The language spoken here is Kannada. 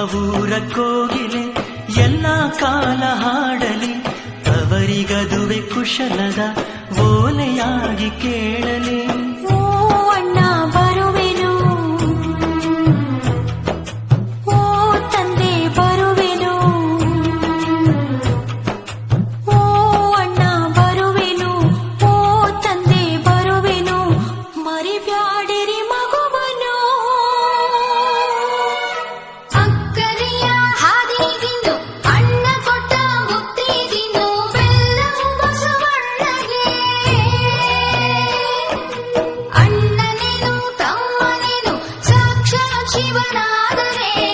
ಊರ ಕೋಗಿಲೆ ಎಲ್ಲ ಕಾಲ ಹಾಡಲಿ ಅವರಿಗದುವೆ ಕುಶಲದ ಓಲೆಯಾಗಿ ಕೇಳಲಿ. 来得美。